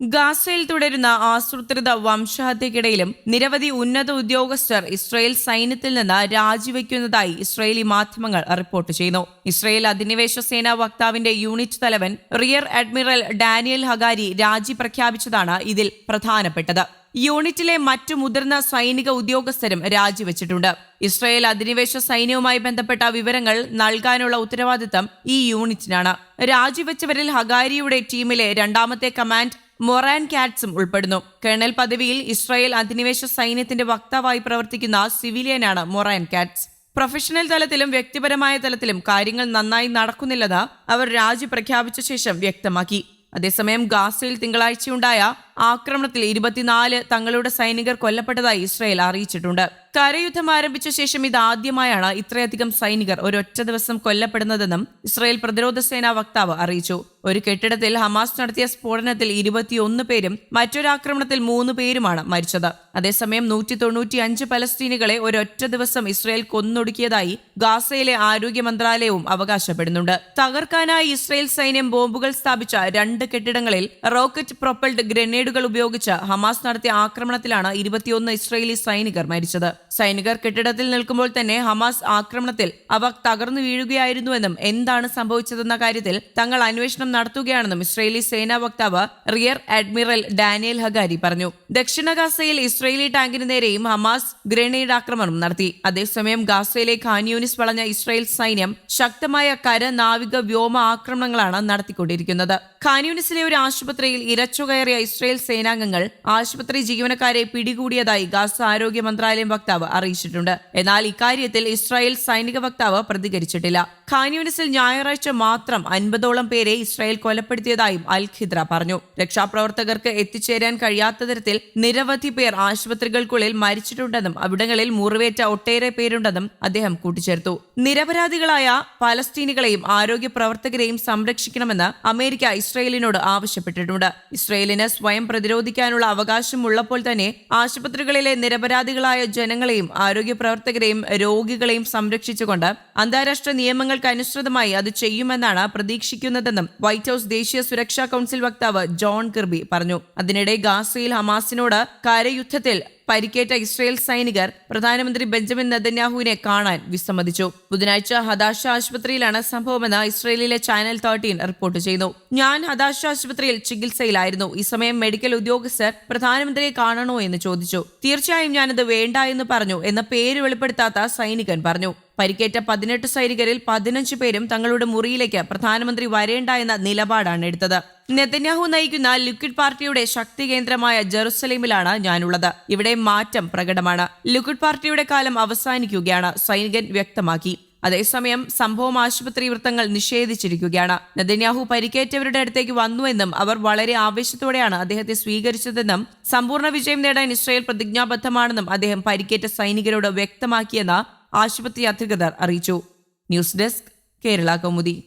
ഗാസയിൽ തുടരുന്ന ആസൂത്രിത വംശഹത്യക്കിടയിലും നിരവധി ഉന്നത ഉദ്യോഗസ്ഥർ ഇസ്രയേൽ സൈന്യത്തിൽ നിന്ന് രാജിവെക്കുന്നതായി ഇസ്രയേലി മാധ്യമങ്ങൾ റിപ്പോർട്ട് ചെയ്യുന്നു. ഇസ്രയേൽ അധിനിവേശ സേനാ വക്താവിന്റെ യൂണിറ്റ് തലവൻ റിയർ അഡ്മിറൽ ഡാനിയൽ ഹഗാരി രാജി പ്രഖ്യാപിച്ചതാണ് ഇതിൽ പ്രധാനപ്പെട്ടത്. യൂണിറ്റിലെ മറ്റു മുതിർന്ന സൈനിക ഉദ്യോഗസ്ഥരും രാജിവെച്ചിട്ടുണ്ട്. ഇസ്രയേൽ അധിനിവേശ സൈന്യവുമായി ബന്ധപ്പെട്ട വിവരങ്ങൾ നൽകാനുള്ള ഉത്തരവാദിത്തം ഈ യൂണിറ്റിനാണ്. രാജിവെച്ചവരിൽ ഹഗാരിയുടെ ടീമിലെ രണ്ടാമത്തെ കമാൻഡ് മൊറാൻ കാറ്റ്സും ഉൾപ്പെടുന്നു. കേണൽ പദവിയിൽ ഇസ്രായേൽ അധിനിവേശ സൈന്യത്തിന്റെ വക്താവായി പ്രവർത്തിക്കുന്ന സിവിലിയനാണ് മൊറാൻ കാറ്റ്സ്. പ്രൊഫഷണൽ തലത്തിലും വ്യക്തിപരമായ തലത്തിലും കാര്യങ്ങൾ നന്നായി നടക്കുന്നില്ലെന്ന് അവർ രാജി പ്രഖ്യാപിച്ച ശേഷം വ്യക്തമാക്കി. അതേസമയം ഗാസയിൽ തിങ്കളാഴ്ചയുണ്ടായ ആക്രമണത്തിൽ ഇരുപത്തിനാല് തങ്ങളുടെ സൈനികർ കൊല്ലപ്പെട്ടതായി ഇസ്രായേൽ അറിയിച്ചിട്ടുണ്ട്. കരയുദ്ധം ആരംഭിച്ച ശേഷം ഇതാദ്യമായാണ് ഇത്രയധികം സൈനികർ ഒരൊറ്റ ദിവസം കൊല്ലപ്പെടുന്നതെന്നും ഇസ്രായേൽ പ്രതിരോധ സേനാ വക്താവ് അറിയിച്ചു. ഒരു കെട്ടിടത്തിൽ ഹമാസ് നടത്തിയ സ്ഫോടനത്തിൽ ഇരുപത്തിയൊന്ന് പേരും മറ്റൊരാക്രമണത്തിൽ മൂന്ന് പേരുമാണ് മരിച്ചത്. അതേസമയം നൂറ്റി തൊണ്ണൂറ്റി അഞ്ച് പലസ്തീനികളെ ഒരൊറ്റ ദിവസം ഇസ്രായേൽ കൊന്നൊടുക്കിയതായി ഗാസയിലെ ആരോഗ്യ മന്ത്രാലയവും അവകാശപ്പെടുന്നുണ്ട്. തകർക്കാനായി ഇസ്രായേൽ സൈന്യം ബോംബുകൾ സ്ഥാപിച്ച രണ്ട് കെട്ടിടങ്ങളിൽ റോക്കറ്റ് പ്രൊപ്പൽഡ് ഗ്രനേഡുകൾ ഉപയോഗിച്ച് ഹമാസ് നടത്തിയ ആക്രമണത്തിലാണ് ഇരുപത്തിയൊന്ന് ഇസ്രയേലി സൈനികർ മരിച്ചത്. സൈനികർ കെട്ടിടത്തിൽ നിൽക്കുമ്പോൾ തന്നെ ഹമാസ് ആക്രമണത്തിൽ അവ തകർന്നു വീഴുകയായിരുന്നുവെന്നും എന്താണ് സംഭവിച്ചതെന്ന കാര്യത്തിൽ തങ്ങൾ അന്വേഷണം നടത്തുകയാണെന്നും ഇസ്രയേലി സേനാ വക്താവ് റിയർ അഡ്മിറൽ ഡാനിയൽ ഹഗാരി പറഞ്ഞു. ദക്ഷിണ ഗാസയിൽ ഇസ്രയേലി ടാങ്കിന് നേരെയും ഹമാസ് ഗ്രനേഡ് ആക്രമണം നടത്തി. അതേസമയം ഗാസയിലെ ഖാൻയൂനിസ് വളഞ്ഞ ഇസ്രയേൽ സൈന്യം ശക്തമായ കര നാവിക വ്യോമ ആക്രമണങ്ങളാണ് നടത്തിക്കൊണ്ടിരിക്കുന്നത്. ഖാൻയൂനിസിലെ ഒരു ആശുപത്രിയിൽ ഇരച്ചുകയറിയ ഇസ്രയേൽ സേനാംഗങ്ങൾ ആശുപത്രി ജീവനക്കാരെ പിടികൂടിയതായി ഗാസ ആരോഗ്യ മന്ത്രാലയം വക്താവ് അറിയിച്ചിട്ടുണ്ട്. എന്നാൽ ഇക്കാര്യത്തിൽ ഇസ്രായേൽ സൈനിക വക്താവ് പ്രതികരിച്ചിട്ടില്ല. ഖാനൂനിസിൽ ഞായറാഴ്ച മാത്രം അൻപതോളം പേരെ ഇസ്രായേൽ കൊലപ്പെടുത്തിയതായും അൽ ഖിദ്ര പറഞ്ഞു. രക്ഷാപ്രവർത്തകർക്ക് എത്തിച്ചേരാൻ കഴിയാത്ത തരത്തിൽ നിരവധി പേർ ആശുപത്രികൾക്കുള്ളിൽ മരിച്ചിട്ടുണ്ടെന്നും അവിടങ്ങളിൽ മുറിവേറ്റ ഒട്ടേറെ പേരുണ്ടെന്നും അദ്ദേഹം കൂട്ടിച്ചേർത്തു. നിരപരാധികളായ പലസ്തീനികളെയും ആരോഗ്യ പ്രവർത്തകരെയും സംരക്ഷിക്കണമെന്ന് അമേരിക്ക ഇസ്രായേലിനോട് ആവശ്യപ്പെട്ടിട്ടുണ്ട്. ഇസ്രയേലിന് സ്വയം പ്രതിരോധിക്കാനുള്ള അവകാശമുള്ളപ്പോൾ തന്നെ ആശുപത്രികളിലെ നിരപരാധികളായ ജനങ്ങളെയും ആരോഗ്യ പ്രവർത്തകരെയും രോഗികളെയും സംരക്ഷിച്ചുകൊണ്ട് അന്താരാഷ്ട്ര നിയമങ്ങൾക്ക് അനുസൃതമായി അത് ചെയ്യുമെന്നാണ് പ്രതീക്ഷിക്കുന്നതെന്നും വൈറ്റ് ഹൌസ് ദേശീയ സുരക്ഷാ കൌൺസിൽ വക്താവ് ജോൺ കിർബി പറഞ്ഞു. അതിനിടെ ഗാസയിൽ ഹമാസിനോട് കരയുദ്ധത്തിൽ പരിക്കേറ്റ ഇസ്രയേൽ സൈനികർ പ്രധാനമന്ത്രി ബെഞ്ചമിൻ നദന്യാഹുവിനെ കാണാൻ വിസമ്മതിച്ചു. ബുധനാഴ്ച ഹദാഷ ആശുപത്രിയിലാണ് സംഭവമെന്ന് ഇസ്രയേലിലെ ചാനൽ തേർട്ടീൻ റിപ്പോർട്ട് ചെയ്തു ഞാൻ ഹദാഷ ആശുപത്രിയിൽ ചികിത്സയിലായിരുന്നു. ഈ സമയം മെഡിക്കൽ ഉദ്യോഗസ്ഥർ പ്രധാനമന്ത്രിയെ കാണണോ എന്ന് ചോദിച്ചു. തീർച്ചയായും ഞാനത് വേണ്ട എന്ന് പറഞ്ഞു എന്ന പേര് വെളിപ്പെടുത്താത്ത സൈനികൻ പറഞ്ഞു. പരിക്കേറ്റ പതിനെട്ട് സൈനികരിൽ പതിനഞ്ച് പേരും തങ്ങളുടെ മുറിയിലേക്ക് പ്രധാനമന്ത്രി വരേണ്ട എന്ന നിലപാടാണ് എടുത്തത്. നെതന്യാഹു നയിക്കുന്ന ലിക്വിഡ് പാർട്ടിയുടെ ശക്തി കേന്ദ്രമായ ജെറുസലേമിലാണ് ഞാനുള്ളത്. ഇവിടെ മാറ്റം പ്രകടമാണ്. ലിക്വിഡ് പാർട്ടിയുടെ കാലം അവസാനിക്കുകയാണ് സൈനികൻ വ്യക്തമാക്കി. അതേസമയം സംഭവം ആശുപത്രി വൃത്തങ്ങൾ നിഷേധിച്ചിരിക്കുകയാണ്. നെതന്യാഹു പരിക്കേറ്റവരുടെ അടുത്തേക്ക് വന്നുവെന്നും അവർ വളരെ ആവേശത്തോടെയാണ് അദ്ദേഹത്തെ സ്വീകരിച്ചതെന്നും സമ്പൂർണ വിജയം നേടാൻ ഇസ്രായേൽ പ്രതിജ്ഞാബദ്ധമാണെന്നും അദ്ദേഹം പരിക്കേറ്റ സൈനികരോട് വ്യക്തമാക്കിയെന്ന് ആശുപത്രി അധികൃതർ അറിയിച്ചു. News desk Kerala Kaumudi.